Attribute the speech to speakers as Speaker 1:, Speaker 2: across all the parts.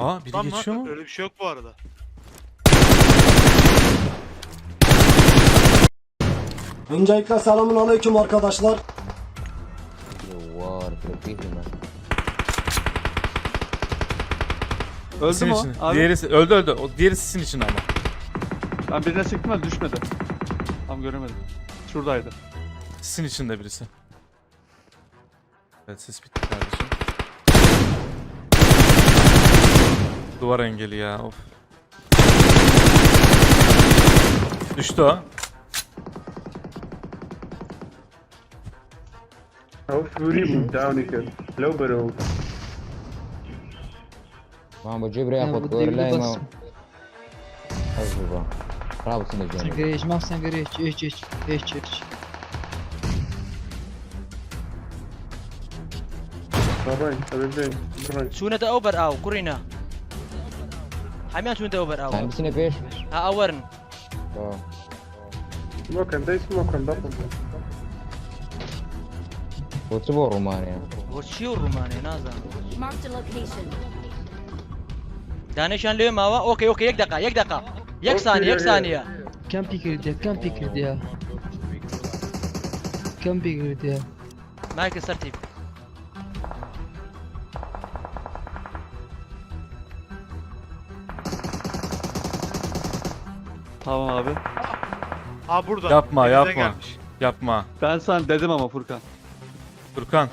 Speaker 1: Aa biri
Speaker 2: Lan lan,
Speaker 1: geçiyor mu?
Speaker 2: Öyle bir şey yok bu arada.
Speaker 3: Öncelikle selamun aleyküm arkadaşlar.
Speaker 4: Öldü. Abi
Speaker 1: Diğeri öldü öldü. O diğeri sisin içinde ama.
Speaker 4: ben birine sıktım ama düşmedi. Tam göremedim. Şuradaydı.
Speaker 1: Sisin içinde birisi. Evet ses bitti kardeşim. Duvar engeli ya of. Düştü o.
Speaker 5: How Fury moved down here. Low barrel.
Speaker 6: Vamo, Jibre,
Speaker 7: Ja,
Speaker 6: ja
Speaker 7: bo
Speaker 6: podgorle
Speaker 7: David
Speaker 6: imam.
Speaker 7: bas.
Speaker 6: Hadi baba. Pravo sam da
Speaker 7: Sen
Speaker 6: želim.
Speaker 7: geriye içmem sen geriye iç iç iç iç iç.
Speaker 5: Alright, everything. Right.
Speaker 8: سونة اوبر او كورينا همیان چون دو بر
Speaker 6: آور بسینه پیش
Speaker 8: ها
Speaker 5: آورن سموکن دی سموکن دا
Speaker 6: بۆ چ بۆ
Speaker 8: ڕوومانێ بۆ چی
Speaker 9: و ڕوومانێ نازانم
Speaker 8: دانشان لێ ماوە ئۆکە ئۆکە یەک دقا یەک دقا
Speaker 7: یەک سانی یەک سانیە کەمپی کردێ کەمپی کردە کەمپی
Speaker 8: کردێ مایکە سەرتیب
Speaker 4: Tamam abi.
Speaker 2: Ha burada.
Speaker 1: Yapma
Speaker 2: Elimizden
Speaker 1: yapma.
Speaker 2: gelmiş.
Speaker 1: Yapma.
Speaker 4: Ben sana dedim ama Furkan.
Speaker 1: Furkan.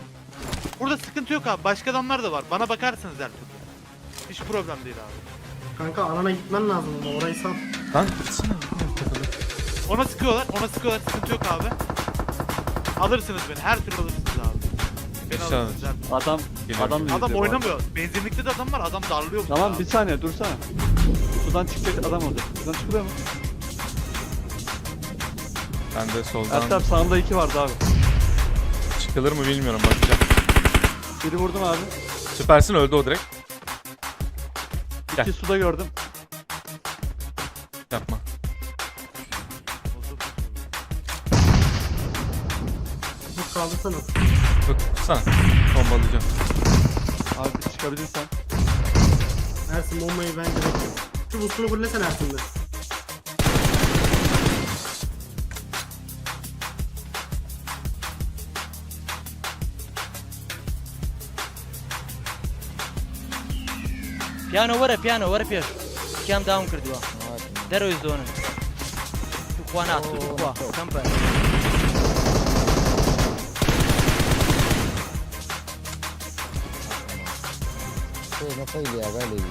Speaker 2: Burada sıkıntı yok abi. Başka adamlar da var. Bana bakarsınız her türlü. Hiç problem değil abi.
Speaker 3: Kanka anana gitmen lazım ama orayı sal.
Speaker 1: Lan gitsene.
Speaker 2: Ona sıkıyorlar. Ona sıkıyorlar. Sıkıntı yok abi. Alırsınız beni. Her türlü alırsınız. Beni.
Speaker 4: Adam
Speaker 1: Geliyorum.
Speaker 4: adam da
Speaker 2: Adam
Speaker 4: izliyor bu arada.
Speaker 2: oynamıyor. Benzinlikte de adam var. Adam darlıyor.
Speaker 4: Tamam bir saniye dursana. Sudan çıkacak adam orada. Sudan çıkılıyor mu?
Speaker 1: Ben de soldan
Speaker 4: Ertem sağımda iki vardı abi.
Speaker 1: çıkılır mı bilmiyorum bakacağım.
Speaker 4: Biri vurdum abi.
Speaker 1: Süpersin öldü o direkt. Gel.
Speaker 4: İki suda gördüm.
Speaker 1: Yapma.
Speaker 3: Bu kaldırsana.
Speaker 1: Tut tutsana. Bombalayacağım.
Speaker 4: Abi bir çıkabilirsen.
Speaker 3: Ersin bombayı ben direkt. Şu busunu fırlasana Ersin de.
Speaker 8: بيانو ورا بيانو ورا بيش كام داون كردوا درو يزدون اخوانات اخوا كمبر
Speaker 6: To je na to કોઈ નખાઈ ગયા ગાડી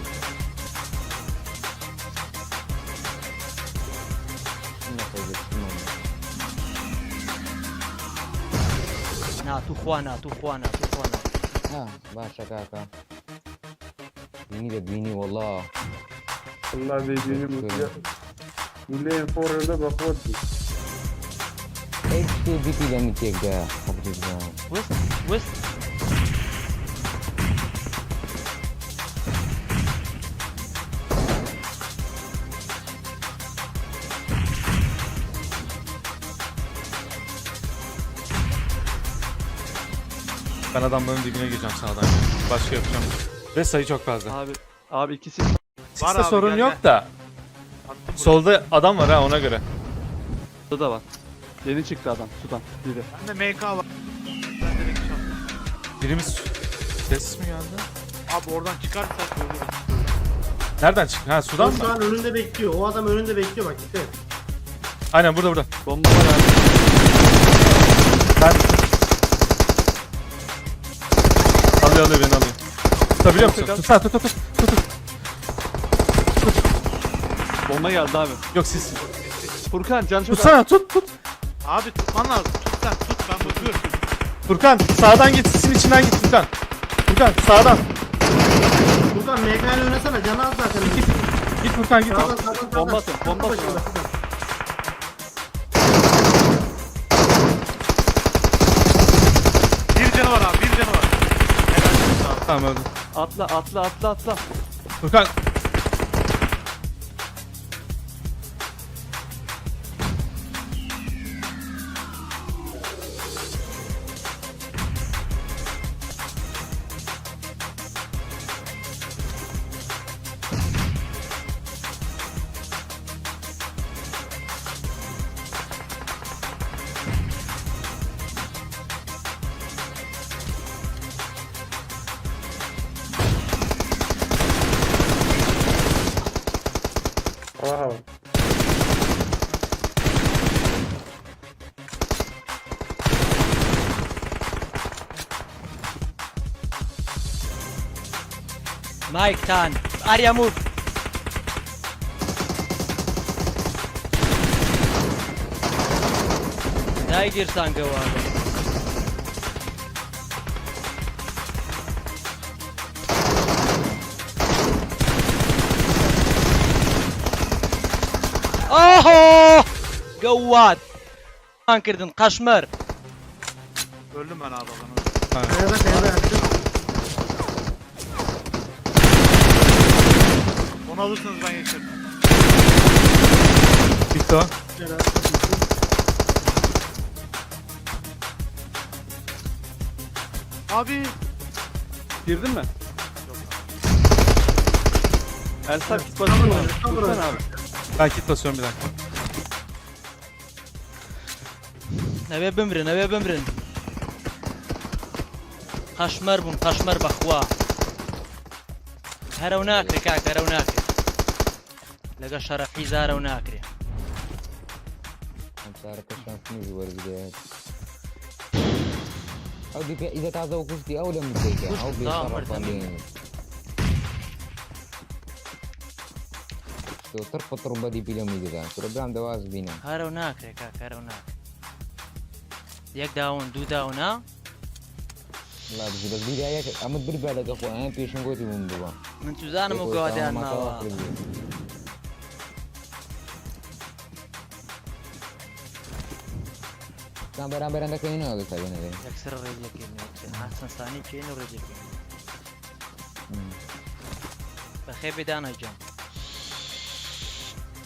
Speaker 6: ના તું ખોવાના
Speaker 8: તું ખોવાના તું ખોવાના
Speaker 6: હા બાસા કાકા Beni de beni valla.
Speaker 5: Allah dediğini mutlu. Milli enforunda bak oldu.
Speaker 6: Eski bitiyle mi tekrar?
Speaker 8: West, West,
Speaker 1: Ben adamların dibine gireceğim sağdan. Başka yapacağım. Ve sayı çok fazla.
Speaker 4: Abi abi ikisi
Speaker 1: Siste
Speaker 2: abi,
Speaker 1: sorun
Speaker 2: gel,
Speaker 1: yok
Speaker 2: gel.
Speaker 1: da.
Speaker 2: Attım.
Speaker 1: Solda adam var ha ona göre.
Speaker 4: suda da var. Yeni çıktı adam sudan. Biri.
Speaker 2: Bende MK var. Ben direkt şey yaptım.
Speaker 1: Birimiz ses mi geldi?
Speaker 2: Abi oradan çıkarsak ölürüz.
Speaker 1: Nereden çıktı? Ha sudan mı?
Speaker 3: şu an önünde bekliyor. O adam önünde bekliyor bak dikkat et.
Speaker 1: Aynen burada burada.
Speaker 4: Bomba var abi.
Speaker 1: Alıyor alıyor beni alıyor. Tutabiliyor musun?
Speaker 4: Tut,
Speaker 1: tut tut tut. tut, tut.
Speaker 4: Bomba geldi abi.
Speaker 1: Yok siz.
Speaker 4: Furkan can çok.
Speaker 1: Tutsana tut tut.
Speaker 2: Abi tutman lazım. Tut sen tut ben bakıyorum.
Speaker 1: Furkan sağdan git sisin içinden git Furkan. Furkan sağdan.
Speaker 3: Buradan MK ile oynasana canı az zaten.
Speaker 1: Git Furkan git.
Speaker 3: Sağdan sağdan sağdan.
Speaker 4: Bomba atın, bomba atın.
Speaker 2: Bir canı var abi bir canı var. Helal olsun abi.
Speaker 1: Tamam öldü.
Speaker 4: Atla atla atla atla.
Speaker 1: Furkan
Speaker 8: Mike Tan. Arya move. Tiger Sangha vardı. Oho! Gawat! Ankırdın Kaşmır.
Speaker 2: Öldüm ben abi adamı.
Speaker 3: Evet, evet, evet.
Speaker 2: Onu alırsınız ben geçerim.
Speaker 1: Bitti o.
Speaker 3: Helal.
Speaker 2: Abi.
Speaker 4: Girdin mi? Elsar kit basın mı?
Speaker 3: Tamam,
Speaker 4: Lütfen
Speaker 3: tamam.
Speaker 4: abi.
Speaker 1: Ben kit basıyorum bir dakika.
Speaker 8: نبي بمرن نبي بمرن قشمر بون قشمر بخوا هرا وناكري كاك هرا
Speaker 6: لەگە شەرەقی زارە و ناکرێ ئەمسارەکەشانی وەرزێت ئەو دیکە ئیدە
Speaker 8: تازە و
Speaker 6: کوشتی
Speaker 8: ئەو
Speaker 6: لە تر قطر بەدی پیلەمی دەدان سرەبرام دەواز بینە هەرە
Speaker 8: و ناکرێت کاکەرە و ناکرێت یەک داون
Speaker 6: دوو داونا ئەمە بربە لەگە خۆیان پێشم گوتی من بووە
Speaker 8: من توزانم و گەوادیان ماوە.
Speaker 6: Kan beraber anda kayın aldı tabii ne diyeyim.
Speaker 8: يكسر الرجل كيمي يكسر أحسن ثاني كين الرجل كيمي بخير بدانا جم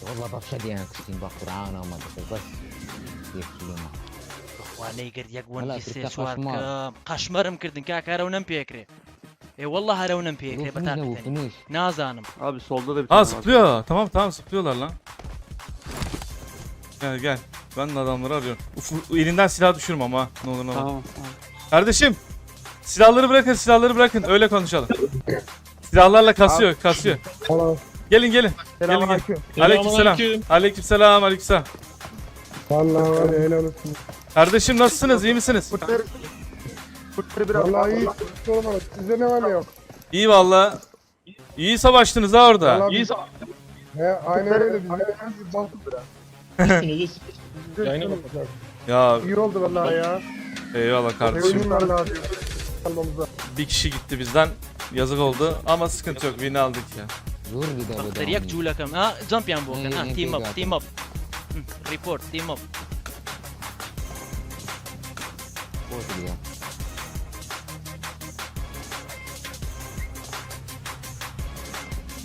Speaker 6: والله بفشل يعني كستين بقرعانة وما تقول بس يكفي
Speaker 8: واني قرد يقون
Speaker 6: هلا
Speaker 8: في
Speaker 6: تركا
Speaker 8: السوار
Speaker 6: قشمار.
Speaker 8: قشمر مكردن كاك هرا ونم بيكري اي والله هرا ونم بيكري
Speaker 6: Finish ne bu
Speaker 8: بتاعتني
Speaker 6: finish.
Speaker 8: نازانم
Speaker 4: Abi solda da bir
Speaker 1: Aa
Speaker 4: tane var.
Speaker 1: zıplıyor. Tamam tamam zıplıyorlar lan. Gel gel. Ben de adamları arıyorum. Uf, elinden silah düşürme ama. Ne olur ne olur.
Speaker 4: Tamam. tamam.
Speaker 1: Kardeşim. Silahları bırakın silahları bırakın. Öyle konuşalım. Silahlarla kasıyor kasıyor. Gelin gelin. Gelin gelin. Aleykümselam. Aleykümselam aleykümselam.
Speaker 5: Vallahi var ya helal olsun.
Speaker 1: Kardeşim nasılsınız? iyi misiniz?
Speaker 5: Vallahi iyi. Sormalı. Sizde ne var ne yok?
Speaker 1: İyi valla. İyi savaştınız ha orada.
Speaker 5: İyi He aynen öyle. Biz de biz bastık biraz.
Speaker 1: Ya
Speaker 5: İyi oldu vallahi ya.
Speaker 1: eyvallah kardeşim.
Speaker 5: Sevindim vallahi diyor. Almamıza.
Speaker 1: Bir kişi gitti bizden. Yazık oldu ama sıkıntı yok. Win'i aldık ya.
Speaker 6: Zor bir de bu
Speaker 8: بختار يك جولا كم ها جامب يان بوكن
Speaker 6: إيه،
Speaker 8: ها
Speaker 6: إيه،
Speaker 8: تيم اب
Speaker 6: إيه،
Speaker 8: تيم اب ريبورت تيم اب
Speaker 6: Bot bir de.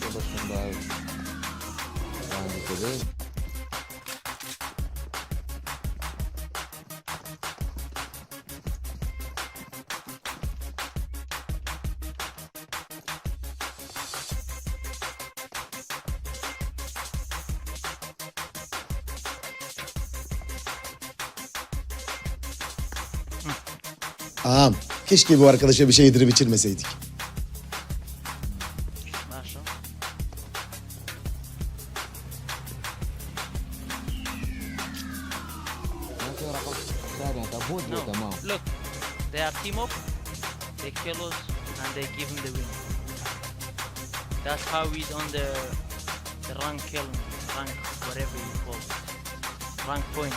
Speaker 6: Bu da şimdi abi. Hangisi
Speaker 9: Ağam keşke bu arkadaşa bir şey yedirip içirmeseydik.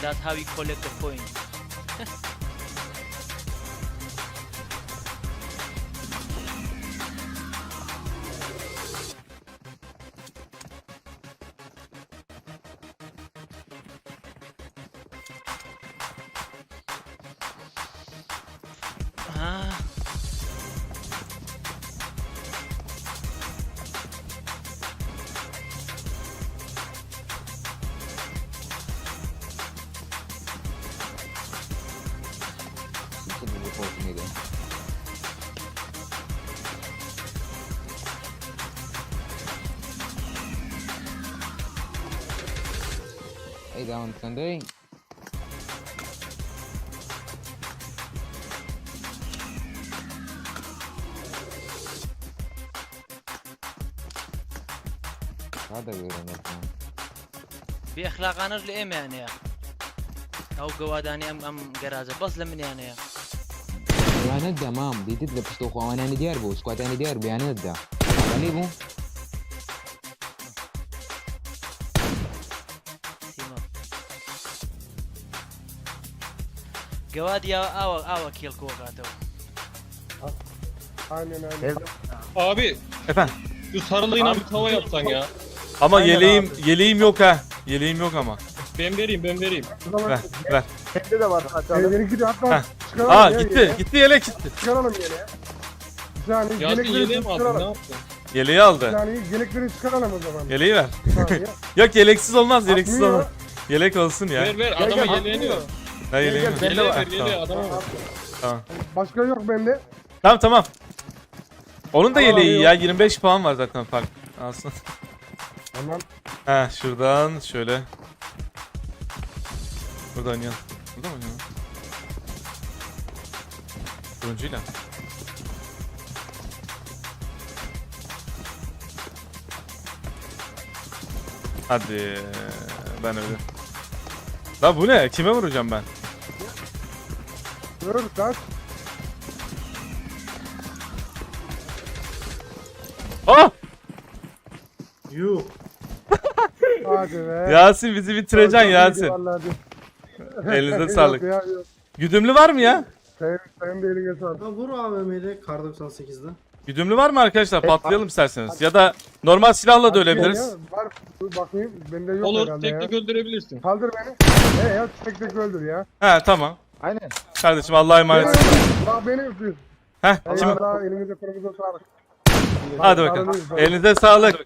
Speaker 8: That's how he's collect the
Speaker 6: point. فوق كده. اي داون Sunday. هذا غير في
Speaker 8: أخلاق أنا لإيمي يعني أو قواد أنا ام أم قرازة. بس لمن يعني يا
Speaker 6: يعني ندى مام دي تدلى بستوخ وانا ديار بو سكوات انا ديار بي يعني ندى Allez, bon.
Speaker 8: Team up. Gawadi awa awa kill ko gato.
Speaker 5: Aynen aynen.
Speaker 10: Abi
Speaker 1: Efendim.
Speaker 10: şu sarılığına bir tava yapsan ya.
Speaker 1: Ama
Speaker 5: Aynen
Speaker 1: yeleğim yeleğim yok ha. Yeleğim yok ama.
Speaker 10: Ben vereyim ben vereyim.
Speaker 1: Ver ver.
Speaker 5: Bende de var hatta. Benimki de hatta
Speaker 1: Heh.
Speaker 5: çıkaralım
Speaker 1: Aa
Speaker 5: ya
Speaker 1: gitti.
Speaker 5: yeleği.
Speaker 1: Gitti yelek gitti.
Speaker 5: Çıkaralım yeleği. Yani
Speaker 10: Yasin
Speaker 5: yelekleri
Speaker 10: yeleğe mi aldın ne
Speaker 5: çıkaralım.
Speaker 10: yaptın?
Speaker 1: Yeleği aldı.
Speaker 5: Yani yelekleri çıkaralım o zaman.
Speaker 1: Yeleği ver.
Speaker 5: Ha.
Speaker 1: Yok yeleksiz olmaz yeleksiz
Speaker 5: Atmıyor.
Speaker 1: olmaz. Yelek olsun ya.
Speaker 10: Ver ver
Speaker 5: Gel,
Speaker 10: adama
Speaker 5: gel,
Speaker 10: yeleğini ver.
Speaker 5: atmıyor.
Speaker 1: Ha yeleğim
Speaker 5: gel,
Speaker 1: yok.
Speaker 5: bende
Speaker 10: Yeleğe
Speaker 5: var.
Speaker 10: ver yeleğe adama ver.
Speaker 1: Tamam.
Speaker 5: Başka yok bende.
Speaker 1: Tamam tamam. Onun da
Speaker 5: Tamam,
Speaker 1: yeleği
Speaker 5: yok.
Speaker 1: ya 25 puan var zaten fark. Alsın.
Speaker 5: Tamam.
Speaker 1: Ha şuradan şöyle. Burada oynayalım. Burada mı oynayalım? Turuncuyla. Hadi ben öyle. La bu ne? Kime vuracağım ben?
Speaker 5: Dur kaç.
Speaker 1: Ah!
Speaker 3: Yuh.
Speaker 5: Hadi be.
Speaker 1: Yasin bizi bitireceksin Yasin. Elinize sağlık. Güdümlü var mı ya?
Speaker 5: Senin, senin de eline sağlık.
Speaker 3: Ha, vur AVM'yle kar 98'den.
Speaker 1: Güdümlü var mı arkadaşlar? Patlayalım isterseniz. Ya da normal silahla da ölebiliriz.
Speaker 5: Ya, Var. Dur bakayım. Bende yok
Speaker 10: Olur
Speaker 5: herhalde
Speaker 10: tek tek
Speaker 5: ya.
Speaker 10: öldürebilirsin.
Speaker 5: Kaldır beni. He ya tek tek öldür ya.
Speaker 1: He tamam.
Speaker 6: Aynen.
Speaker 1: Kardeşim Allah'a emanet.
Speaker 5: Bak beni öpüyorsun.
Speaker 1: Heh şimdi
Speaker 5: Eyvallah elinize kolunuza sağlık.
Speaker 1: hadi bakalım. Elinize sağlık.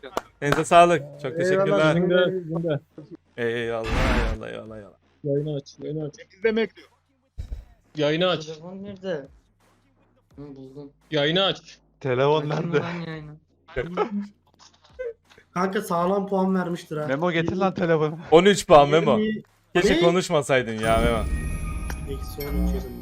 Speaker 1: Elinize sağlık. Çok teşekkürler.
Speaker 5: Eyvallah.
Speaker 10: Zinde zinde.
Speaker 1: Eyvallah eyvallah eyvallah eyvallah.
Speaker 10: Yayını aç yayını aç. Yayını aç.
Speaker 7: Telefon nerede? Hı, buldum.
Speaker 10: Yayını aç.
Speaker 4: Telefon
Speaker 7: Açın lan yayını.
Speaker 3: Kanka sağlam puan vermiştir ha.
Speaker 4: Memo getir lan telefonu.
Speaker 1: 13 puan Memo. Keşke
Speaker 3: Ne?
Speaker 1: konuşmasaydın ya Memo.
Speaker 3: Eksi 13 yedim ben.